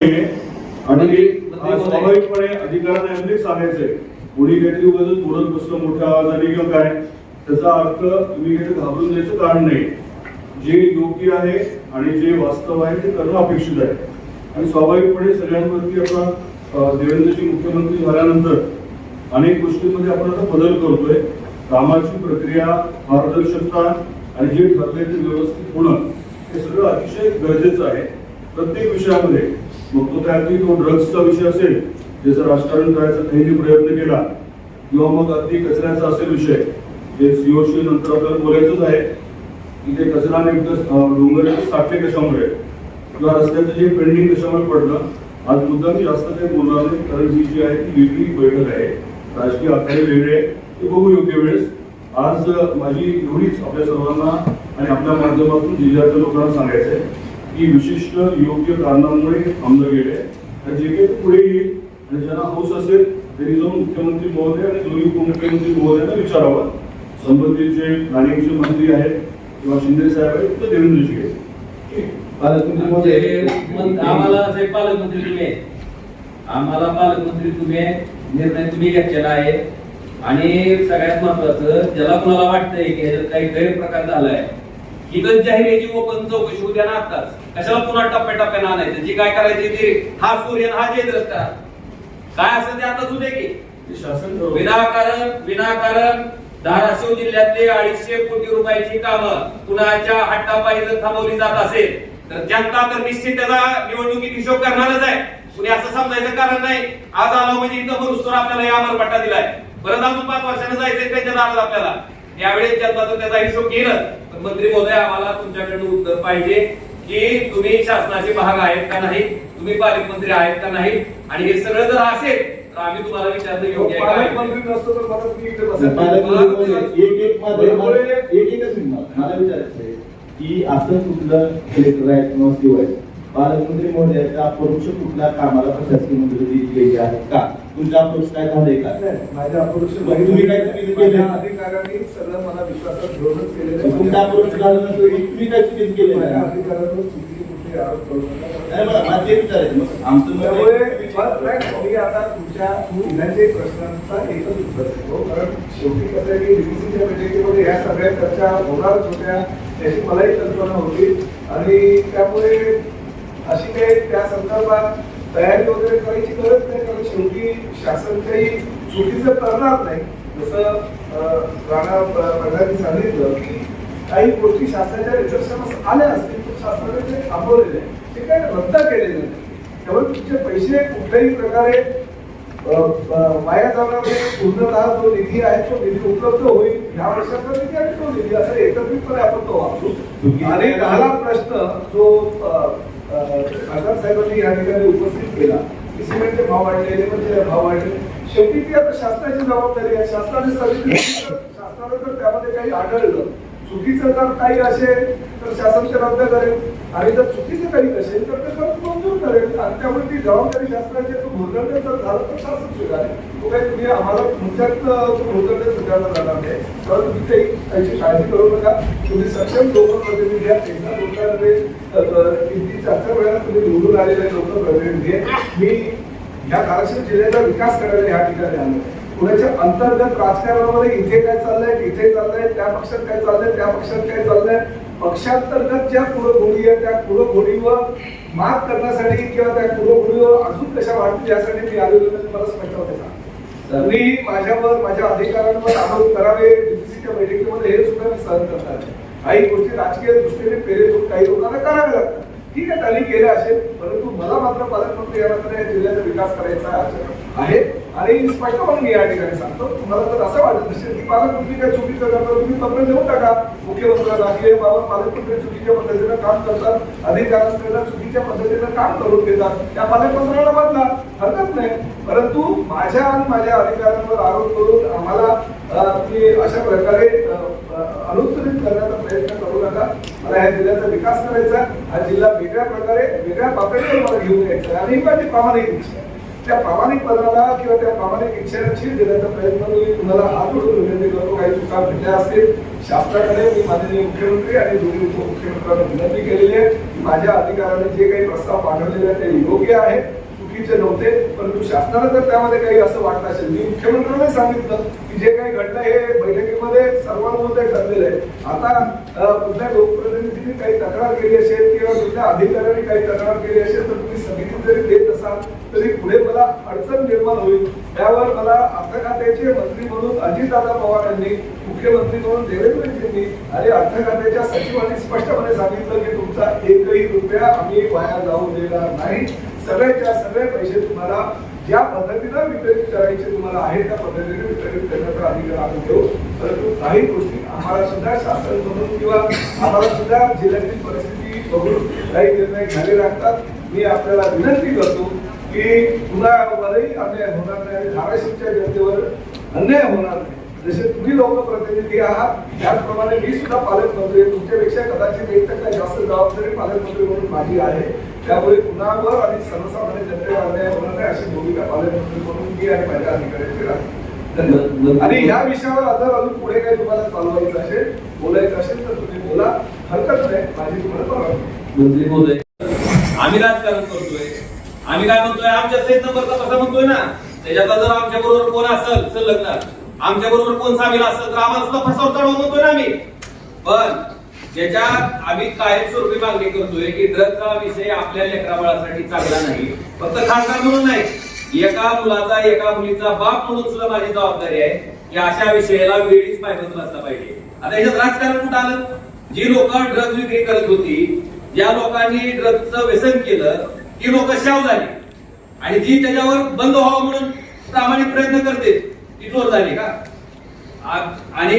आणि आज स्वाभाविकपणे अधिकाऱ्यांना सांगायचंय कोणी काहीतरी उगाच बोलत बसलं मोठ्या आवाजाने किंवा काय त्याचा अर्थ तुम्ही काही घाबरून द्यायचं कारण नाही. जे योग्य आहे आणि जे वास्तव आहे ते करणं अपेक्षित आहे. आणि स्वाभाविकपणे सगळ्यांवरती अं, देवेंद्रजी मुख्यमंत्री झाल्यानंतर अनेक गोष्टींमध्ये आपण आता बदल करतोय. कामाची प्रक्रिया पारदर्शकता आणि जे ठरलंय ते व्यवस्थित होणं हे सगळं अतिशय गरजेचं आहे. प्रत्येक विषयामध्ये मग तो त्यातली तो ड्रग्सचा विषय असेल ज्याचं राजकारण करायचा काही प्रयत्न केला किंवा मग अगदी कचऱ्याचा असेल विषय जे सीओशी नंतर आपल्याला बोलायचंच आहे की ते कचरा नेमकं डोंगर साठले कशामुळे किंवा रस्त्याचं जे पेंडिंग कशामुळे पडलं आज मुद्दा मी जास्त काही बोलणार नाही कारण ही जी आहे ती वेगळी बैठक आहे. राजकीय आखाडे वेगळे ते बघू योग्य वेळेस. आज माझी एवढीच आपल्या सर्वांना आणि आपल्या माध्यमातून जिल्ह्यातल्या लोकांना सांगायचं आहे की विशिष्ट योग्य कारणांमुळे थांबलं गेले आणि जे काही पुढे येईल आणि ज्यांना हौस असेल त्यांनी जाऊन मुख्यमंत्री महोदय आणि दोन्ही उपमुख्यमंत्री महोदयांना विचारावं संबंधित जे प्लॅनिंगचे मंत्री आहेत किंवा शिंदे साहेब आहेत ते देवेंद्रजी आहेत आम्हाला असे पालकमंत्री तुम्ही आहे. आम्हाला पालकमंत्री तुम्ही आहे. निर्णय तुम्ही घेतलेला आहे आणि सगळ्यात महत्वाचं ज्याला कोणाला वाटतंय की ह्याच्यात काही गैरप्रकार झालाय ही तर जाहीर ओपन चौकशी उद्या ना आताच कशाला पुन्हा टप्प्याटप्प्यानं आणायचं? जी काय करायची ती. हा सूर्य हा जयद्रथ करा काय असं ते आता सुद्धा की? शासन. विनाकारण विनाकारण धाराशिव जिल्ह्यातले अडीचशे कोटी रुपयाची कामं कुणाच्या हट्टापायी जर थांबवली जात असेल तर जनता तर निश्चित त्याचा निवडणुकीत हिशोब करणारच आहे. कुणी असं समजायचं कारण नाही. आज आलो म्हणजे इथं मरुस्तोर आपल्याला या अमरपट्टा दिलाय. परत अजून पाच वर्षानं जायचंय त्यांच्या दारात आपल्याला? यावेळेस जनता तर त्याचा हिशोब घेईलच पण मंत्री महोदय आम्हाला तुमच्याकडनं उत्तर पाहिजे की तुम्ही शासनाचे भाग आहेत का नाही तुम्ही पालकमंत्री आहेत का नाही आणि हे सगळं जर असेल तर आम्ही तुम्हाला विचारणं योग्य आहे का? तर असं कुठलं कलेक्टर आहे किंवा सीओ आहे पालकमंत्री महोदयाच्या अपरोक्ष कुठल्या कामाला प्रशासकीय मंजुरी दिलेली आहे का? तुमच्या अपरोक्ष काय झालंय का माझ्या तुम्ही काय चुकीचं केलं? अधिकाऱ्यांनी सगळं मला विश्वासात घेऊनच केलेलं मग तुमच्या अपरोक्ष झालं नसेल की तुम्ही काय चुकीचं केलं माझ्या नाही अधिकाऱ्यांवर चुकीचे कुठले आरोप करू नका. नाही, मला मला ते विचारायचं मग आमचं त्यामुळे मी आता तुमच्या प्रश्नांचा एकच उत्तर देतो. कारण शेवटी कसं आहे की DBC च्या बैठकीमध्ये ह्या सगळ्या चर्चा होणारच होत्या. याची मलाही कल्पना होती. आणि त्यामुळे अशी काही त्या संदर्भात तयारी वगैरे करायची गरज नाही कारण शेवटी शासन काही चुकीचं करणार नाही. जसं राणा प्रधानांनी सांगितलं की काही गोष्टी शासनाच्या निदर्शनास आल्या असतील पण शासनाने ते थांबवलेले. ते काही रद्द केलेले नाही. त्यामुळे तुमचे पैसे कुठल्याही प्रकारे वाया जाणार नाही. पूर्णतः जो निधी आहे तो निधी उपलब्ध होईल. ह्या वर्षाचा निधी आणि तो निधी असं एकत्रितपणे आपण तो वापरू. आणि राहिला प्रश्न जो खासदार साहेबांनी या ठिकाणी उपस्थित केला. की सिमेंटचे भाव वाढले म्हणजे भाव वाढले. शेवटी ती आता शासनाची जबाबदारी आहे. शासनाने सांगितलं शासनाला तर त्यामध्ये काही आढळलं चुकीचं जर काही असेल तर शासन ते रद्द करेल. आणि जर चुकीचं काही असेल तर ते खर्च मंजूर करेल. आणि त्यामुळे ती जबाबदारी शासनाची आहे. तो भोरदंड झालं तर शासन स्वीकारेल. तो काही तुम्ही आम्हाला तुमच्यात भोजन स्वीकारला जाणार नाही. परंतु तिथे त्याची काळजी करू नका. तुम्ही सक्षम लोकप्रतिनिधी आहात एकदा लोकांमध्ये किती चार चार वेळा तुम्ही निवडून आलेले लोकप्रतिनिधी मी या धाराशिव जिल्ह्याचा विकास करायला या ठिकाणी आलो पुण्याच्या अंतर्गत राजकारणामध्ये इथे काय चाललंय इथे चाललंय त्या पक्षात काय चाललंय त्या पक्षात काय चाललंय पक्षांतर्गत ज्या पुढं आहे त्या पुढं घोडीवर मात करण्यासाठी किंवा त्या घोडीवर अजून कशा वाढतील यासाठी मी आलेलो नाही मला स्पष्ट होते मी माझ्यावर माझ्या अधिकाऱ्यांवर आरोप करावे डीसीच्या बैठकीमध्ये हे सुद्धा मी सहन करणार. काही गोष्टी राजकीय दृष्टीने प्रेरित काही लोकांना कराव्या लागतात. ठीक आहे त्यांनी केलं असेल परंतु मला मात्र पालकमंत्री या मात्र या जिल्ह्याचा विकास करायचा आहे. आणि स्पष्टपणे मी या ठिकाणी सांगतो तुम्हाला जर असं वाटत नसेल की पालकमंत्री काय चुकीचं करतात तुम्ही तक्रार देऊ टाका. मुख्यमंत्र्यांना की बाबा पालकमंत्री चुकीच्या पद्धतीनं काम करतात अधिकाऱ्यांकडे चुकीच्या पद्धतीनं काम करून घेतात त्या पालकमंत्र्यांना बदला. हरकत नाही. परंतु माझ्या आणि माझ्या अधिकाऱ्यांवर आरोप करून आम्हाला तुम्ही अशा प्रकारे अनुत्तरित करण्याचा प्रयत्न करू नका. मला या जिल्ह्याचा विकास करायचा हा जिल्हा वेगळ्या प्रकारे वेगळ्या पातळीवर मला घेऊन यायचा आणि माझी प्रामाणिक इच्छा त्या प्रामाणिक प्रामाणिकपणाला किंवा त्या प्रामाणिक इच्छेला छीड देण्याचा प्रयत्न मी तुम्हाला हात जोडून विनंती करतो. काही चुका घडल्या असतील शासनाकडे मी माननीय मुख्यमंत्री आणि दोन्ही उपमुख्यमंत्र्यांना विनंती केलेली आहे की माझ्या अधिकाऱ्याने जे काही प्रस्ताव पाठवलेले आहेत ते योग्य आहे चुकीचे नव्हते परंतु शासनाला जर त्यामध्ये काही असं वाटत असेल मी मुख्यमंत्र्यांनी सांगितलं की जे काही घडलं हे बैठकीमध्ये सर्वांमध्ये ठरलेलं आहे. आता कुठल्या लोकप्रतिनिधींनी काही तक्रार केली असेल किंवा कुठल्या अधिकाऱ्यांनी काही तक्रार केली असेल तर तुम्ही समिती जरी देत असाल तरी पुढे मला अडचण निर्माण होईल. त्यावर मला अर्थखात्याचे मंत्री म्हणून अजितदादा पवार यांनी मुख्यमंत्री म्हणून देवेंद्रजींनी आणि अर्थखात्याच्या सचिवांनी स्पष्टपणे सांगितलं की तुमचा एकही रुपया आम्ही वाया जाऊ देणार नाही. सगळ्याच्या सगळे पैसे तुम्हाला ज्या पद्धतीनं वितरित करायचे तुम्हाला आहे त्या पद्धतीने वितरित करण्याचा अधिकार आम्ही देऊ. परंतु काही गोष्टी आम्हाला सुद्धा शासन म्हणून किंवा आम्हाला सुद्धा जिल्ह्यातील परिस्थिती बघून काही निर्णय घ्यावे लागतात. मी आपल्याला विनंती करतो की कुणावरही अन्याय होणार नाही आणि धाराशिवच्या जनतेवर अन्याय होणार नाही. जसे तुम्ही लोकप्रतिनिधी आहात त्याचप्रमाणे मी सुद्धा पालकमंत्री तुमच्यापेक्षा कदाचित एक टक्का जास्त जबाबदारी पालकमंत्री म्हणून माझी आहे. त्यामुळे कुणावर आणि सर्वसामान्य जनतेवर अन्याय होणार नाही अशी भूमिका पालकमंत्री म्हणून मी आणि माझ्या अधिकाऱ्यांची राहते. आणि या विषयावर जर अजून पुढे काही तुम्हाला चालवायचं असेल बोलायचं असेल तर तुम्ही बोला. हरकत नाही. माझी तुम्हाला परवानगी. आम्ही राजकारण करतोय. आम्ही काय म्हणतोय? आमच्या सेट नंबरचा कसा म्हणतोय ना. त्याच्यातला जर आमच्या बरोबर कोण असेल संलग्न आमच्या बरोबर कोण सामील असेल तर आम्हाला सुद्धा फसावर चढवा म्हणतोय ना आम्ही. पण ज्याच्यात आम्ही कायमस्वरूपी मागणी करतोय की ड्रगचा विषय आपल्या लेकराबाळासाठी चांगला नाही फक्त खासदार म्हणून नाही. एका मुलाचा एका मुलीचा बाप म्हणून सुद्धा माझी जबाबदारी आहे की अशा विषयाला वेळीच पायबंद असला पाहिजे. आता याच्यात राजकारण कुठं आलं? जी लोक ड्रग्ज विक्री करत होती ज्या लोकांनी ड्रग्जचं व्यसन केलं ही लोक शाव झाली. आणि जी त्याच्यावर बंद व्हावं म्हणून प्रामाणिक प्रयत्न करते. ती चोर झाली का? आणि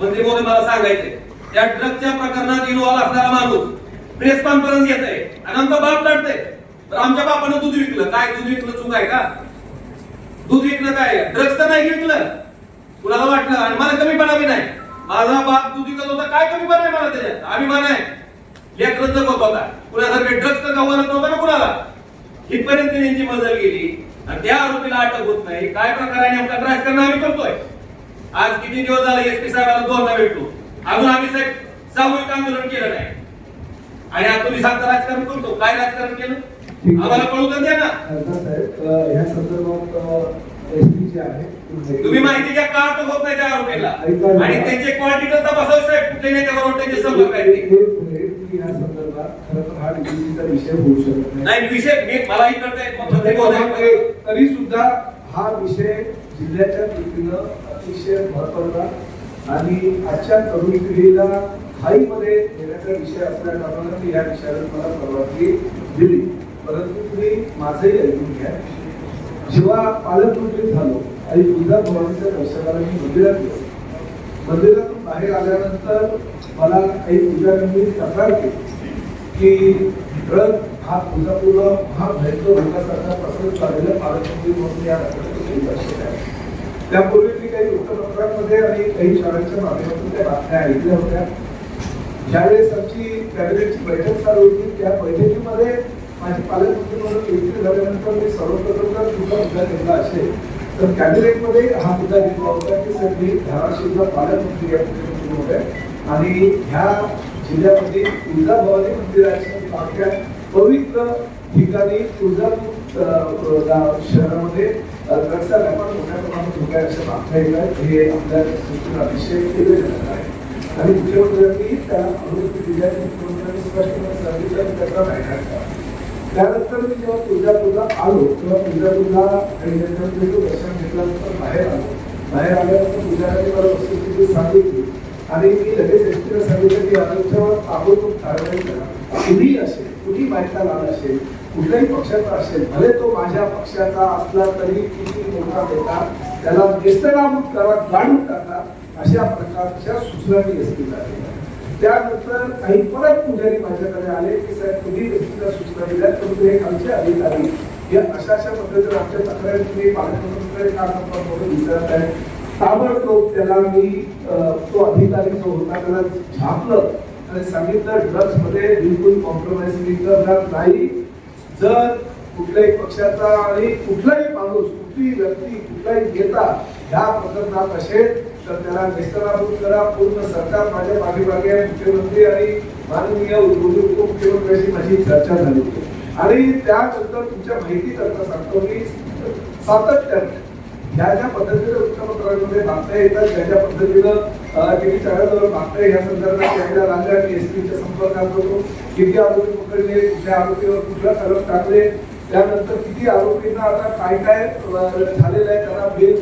मंत्री महोदय मला सांगायचे त्या ड्रगच्या प्रकरणात इन्व्हॉल्व असणारा माणूस प्रेस कॉन्फरन्स घेत आहे आणि आमचा बाप लढतय तर आमच्या बापानं दूध विकलं. काय दूध विकलं? चुक आहे का? दूध विकलं काय? ड्रग्स तर नाही विकलं. कुणाला वाटलं? आणि मला कमीपणा बी नाही. माझा बाप दूध विकत होता. काय कमीपणा आहे मला त्याच्यात? अभिमान आहे. लेकरं जगत होता. कुणासारखे ड्रग्स तर गावाला नव्हता ना इथपर्यंत त्यांची मजल गेली. आणि त्या आरोपीला अटक होत नाही. काय प्रकार आहे नेमका? राजकारण आम्ही करतोय. आज किती दिवस झाले एस पी साहेबांना दोनदा भेटलो. अजून आम्ही साहेब सामूहिक आंदोलन केलं नाही. आणि आता तुम्ही सांगता राजकारण करतो. काय राजकारण केलं? आम्हाला कळू तर द्या ना. साहेब ह्या संदर्भात एसपी जे आहे तुम्ही माहिती घ्या का अटक होत नाही त्या आरोपीला. आणि त्यांचे क्वालिटी तपासावे साहेब कुठले नेत्याबरोबर त्यांचे संपर्क आहेत ते. हा नाही. विषय मी मलाही तरी सुद्धा हा विषय जिल्ह्याच्या दृष्टीनं अतिशय महत्त्वाचा आणि आजच्या तरुण पिढीला खाईमध्ये येण्याचा विषय असल्या कारणाने मी या विषयावर मला परवानगी दिली. परंतु तुम्ही माझंही ऐकून घ्या. जेव्हा पालकमंत्री झालो आणि तुळजा भवानीच्या दर्शनाला मी मंदिरात गेलो. मंदिरातून बाहेर आल्यानंतर मला काही पुजाऱ्यांनी तक्रार केली की रथ हा तुळजापूरला महाभयंकर भयंकर प्रसंग पसरत चाललेला पालकमंत्री म्हणून या राज्यात तुम्ही आहे. त्यापूर्वी मी काही वृत्तपत्रांमध्ये आणि काही शाळांच्या माध्यमातून त्या बातम्या ऐकल्या होत्या. ज्यावेळेस आमची कॅबिनेटची बैठक चालू होती त्या बैठकीमध्ये माझे पालकमंत्री म्हणून नियुक्ती झाल्यानंतर मी सर्वप्रथम जर तुझा मुद्दा घेतला असेल. तर कॅबिनेटमध्ये हा मुद्दा घेतला होता की सर मी धाराशिवचा पालकमंत्री या मुख्यमंत्रीमध्ये आणि ह्या जिल्ह्यामध्ये तुळजाभवानी मंदिराच्या सारख्या पवित्र ठिकाणी तुळजापूर शहरामध्ये अ, ड्रग्सचा व्यापार मोठ्या प्रमाणात होत आहे अशा बातम्या येत हे आपल्या दृष्टीने अतिशय खेदजनक आहे. आणि मुख्यमंत्र्यांनी त्या अनुभूती दिल्या मुख्यमंत्र्यांनी स्पष्टपणे सांगितलं की त्याचा नाही करा त्यानंतर मी जेव्हा तुळजापूरला आलो तेव्हा तुळजापूरला काही जनतेचं दर्शन घेतल्यानंतर बाहेर आलो. बाहेर आल्यानंतर पुजाऱ्यांनी मला वस्तुस्थिती सांगितली. आणि मी लगेच एसटीला सांगितलं की याच्यावर ताबडतोब कारवाई करा. कुठेही असेल कुणी माहिती लाल असेल कुठल्याही पक्षाचा असेल भले तो माझ्या पक्षाचा असला तरी किती मोठा नेता त्याला नेस्तनाबूत करा गाडून टाका अशा प्रकारच्या सूचना मी एसटीला दिल्या. त्यानंतर काही परत पुजारी माझ्याकडे आले की साहेब तुम्ही व्यक्तीला सूचना दिल्या परंतु हे आमचे अधिकारी. या अशा अशा पद्धतीने आमच्या तक्रारी तुम्ही पालकमंत्र्यांकडे का करता म्हणून विचारत आहे. ताबडतोब त्याला मी तो अधिकारी जो होता त्याला झापलं आणि सांगितलं ड्रग्समध्ये बिलकुल कॉम्प्रोमाइज मी करणार नाही. जर कुठल्याही पक्षाचा आणि कुठलाही माणूस कुठलीही व्यक्ती कुठलाही नेता ह्या प्रकरणात असेल तर त्याला निस्तराभूत करा पूर्ण सरकार माझ्या मागेमागे मुख्यमंत्री आणि माननीय उपमुख्यमंत्र्यांशी माझी चर्चा झाली होती. आणि त्यानंतर तुमच्या माहिती करता सांगतो की सातत्याने ज्या ज्या पद्धतीने वृत्तपत्रांमध्ये बातम्या येतात ज्या ज्या पद्धतीनं टीव्ही चॅनलवर बातम्या ह्या संदर्भात यायला लागल्या एस एसपीच्या संपर्कात होतो किती आरोपी पकडले कुठल्या आरोपीवर कुठला कलम टाकले त्यानंतर किती आरोपींना आता काय काय झालेलं आहे त्यांना बिल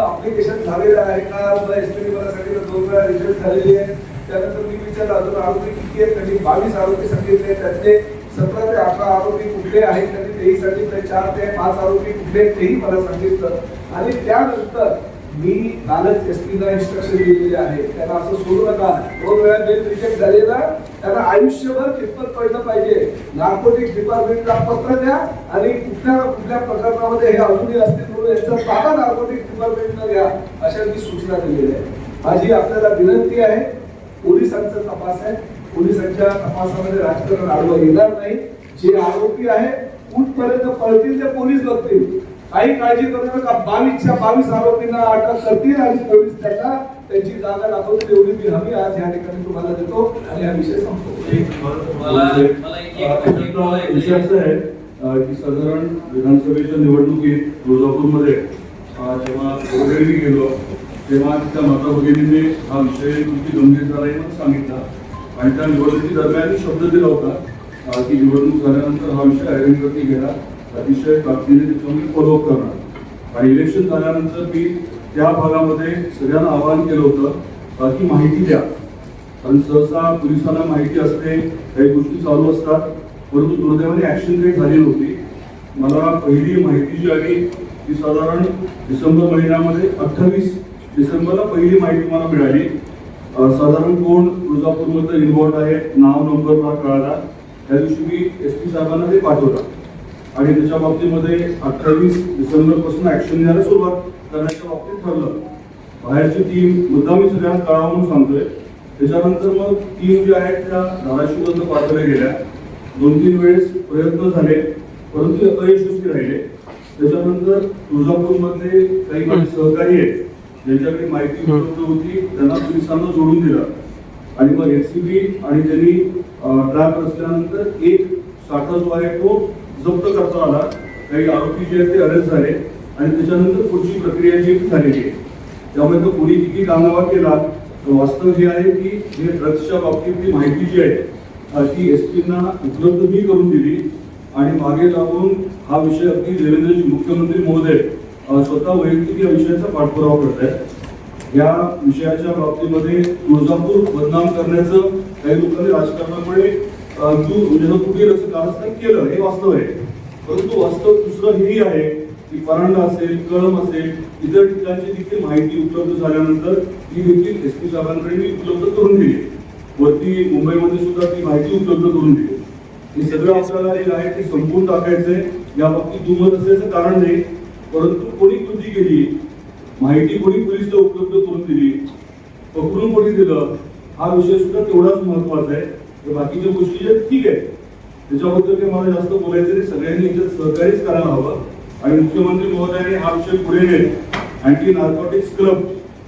अप्लिकेशन झालेलं आहे का? एसपी मला सांगितलं दोन वेळा रिजल्ट झालेली आहे. त्यानंतर मी विचारलं अजून आरोपी किती आहेत? त्यांनी बावीस आरोपी सांगितले. त्यातले सतरा ते अठरा आरोपी कुठले आहेत? त्यांनी तेही सांगितले. चार ते पाच आरोपी कुठले तेही मला सांगितलं. आणि त्यानंतर मी कालच एस पीला इन्स्ट्रक्शन दिलेले आहे. त्यांना असं सोडू नका. दोन वेळा बेल रिजेक्ट झालेला त्यांना आयुष्यभर कितपत पडलं पाहिजे. नार्कोटिक्स डिपार्टमेंटला पत्र द्या आणि कुठल्या ना कुठल्या प्रकरणामध्ये हे अजूनही असतील म्हणून यांचा ताबा नार्कोटिक डिपार्टमेंटला द्या अशा मी सूचना दिलेल्या आहे माझी आपल्याला विनंती आहे पोलिसांचा तपास आहे. पोलिसांच्या तपासामध्ये राजकारण आडवं येणार नाही. जे आरोपी आहे कुठपर्यंत पळतील ते पोलीस बघतील. काही काळजी करू नका. बावीसच्या बावीस आरोपींना अटक करतील आणि पोलीस त्यांना त्यांची जागा दाखवतील एवढी मी हमी आज या ठिकाणी तुम्हाला देतो. आणि हा विषय संपतो मला- की साधारण विधानसभेच्या निवडणुकीत तुळजापूरमध्ये जेव्हा कोरडेवी गेलो तेव्हा त्या माता भगिनीने हा विषय किती गंभीर झाला आहे मला सांगितला. आणि त्या निवडणुकी दरम्यान शब्द दिला होता की निवडणूक झाल्यानंतर हा विषय आयडेंटिटी गेला. अतिशय ताकदीने त्याच्यामध्ये फॉलोअप करणार. आणि इलेक्शन झाल्यानंतर मी त्या भागामध्ये सगळ्यांना आवाहन केलं होतं की माहिती द्या. कारण सहसा पोलिसांना माहिती असते काही गोष्टी चालू असतात. परंतु दुर्दैवाने ऍक्शन काही झाली नव्हती. मला पहिली माहिती जी आली ती साधारण डिसेंबर महिन्यामध्ये अठ्ठावीस डिसेंबरला पहिली माहिती मला मिळाली. साधारण कोण तुळजापूरमध्ये इन्व्हॉल्ड आहे नाव नंबर मला कळाला. त्या दिवशी मी एस पी साहेबांना ते पाठवला. आणि त्याच्या बाबतीमध्ये अठ्ठावीस डिसेंबरपासून ॲक्शन ऍक्शन घ्यायला सुरुवात करण्याच्या बाबतीत ठरलं. बाहेरची टीम मुद्दामी सगळ्यांना कळावं म्हणून सांगतोय. त्याच्यानंतर मग टीम ज्या आहेत त्या धाराशिवबद्दल पाठवल्या गेल्या. दोन तीन वेळेस प्रयत्न झाले परंतु अयशस्वी राहिले. त्याच्यानंतर तुळजापूरमधले काही माझे सहकारी आहेत ज्यांच्याकडे माहिती उपलब्ध होती त्यांना पोलिसांना जोडून दिलं. आणि मग एनसीबी आणि त्यांनी ट्रॅप रचल्यानंतर एक साठा जो आहे तो जप्त करता आला. काही आरोपी जे आहेत ते अरेस्ट झाले आणि त्याच्यानंतर पुढची प्रक्रिया जी झालेली आहे. त्यामुळे तो कोणी किती कामावा केला वास्तव हे आहे की हे ड्रग्सच्या बाबतीतली माहिती जी आहे ती एस पीना उपलब्ध मी करून दिली आणि मागे लागून हा विषय अगदी देवेंद्रजी मुख्यमंत्री महोदय स्वतः वैयक्तिक या विषयाचा पाठपुरावा करत आहेत या विषयाच्या बाबतीमध्ये तुळजापूर बदनाम करण्याचं काही लोकांनी राजकारणामुळे अ, म्हणजे कुठे असं कारस्थान केलं हे वास्तव आहे. परंतु वास्तव दुसरं हेही आहे की परांडा असेल कळम असेल इतर ठिकाणची देखील माहिती उपलब्ध झाल्यानंतर ती देखील एस पी साहेबांकडे मी उपलब्ध करून दिली. वरती मुंबईमध्ये सुद्धा ती माहिती उपलब्ध करून दिली. हे सगळं आपल्याला जे आहे ते संपवून टाकायचंय. या बाबतीत दुमत असल्याचं कारण नाही परंतु कोणी कृती केली माहिती कोणी पोलिसला उपलब्ध करून दिली पकडून कोणी दिलं हा विषय सुद्धा तेवढाच महत्त्वाचा आहे. बाकीच्या गोष्टी ज्या आहेत, ठीक आहे त्याच्याबद्दल काही मला जास्त बोलायचं नाही. सगळ्यांनी याच्यात सहकार्यच करायला हवं. आणि मुख्यमंत्री महोदयाने हा विषय पुढे नेत. अँटी नार्कोटिक्स क्लब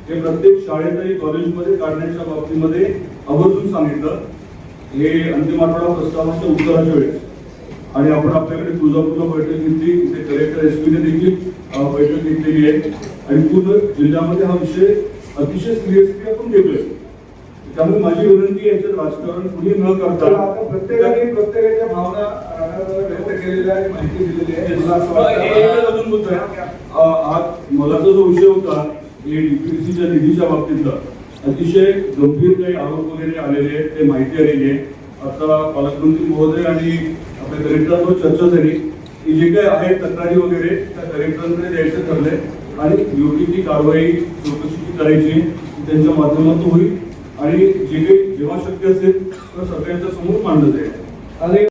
हे प्रत्येक शाळेत आणि कॉलेजमध्ये काढण्याच्या बाबतीमध्ये आवर्जून सांगितलं. हे अंतिम आठवडा प्रस्तावाच्या उत्तराच्या वेळेस. आणि आपण आपल्याकडे तुळजापूरला बैठक घेतली तिथे कलेक्टर एस पीने देखील बैठक घेतलेली आहे. आणि पूर्ण जिल्ह्यामध्ये हा विषय अतिशय सिरियसली आपण घेतोय. त्यामुळे माझी विनंती याच्यात राजकारण कुणी न करता प्रत्येकाने प्रत्येकाच्या भावना व्यक्त केलेल्या माहिती दिलेली आहे. मला जो विषय होता हे निधीच्या बाबतीतला अतिशय गंभीर काही आरोप वगैरे आलेले आहेत ते माहिती आलेली आहे. आता पालकमंत्री महोदय आणि आपल्या कलेक्टरवर चर्चा झाली. की जे काही आहे तक्रारी वगैरे त्या कलेक्टरांकडे द्यायचं ठरलंय. आणि योग्य ती कारवाई चौकशी करायची त्यांच्या माध्यमातून होईल आणि जे काही जेव्हा शक्य असेल तर सगळ्यांच्या समोर मांडलं जाईल. आणि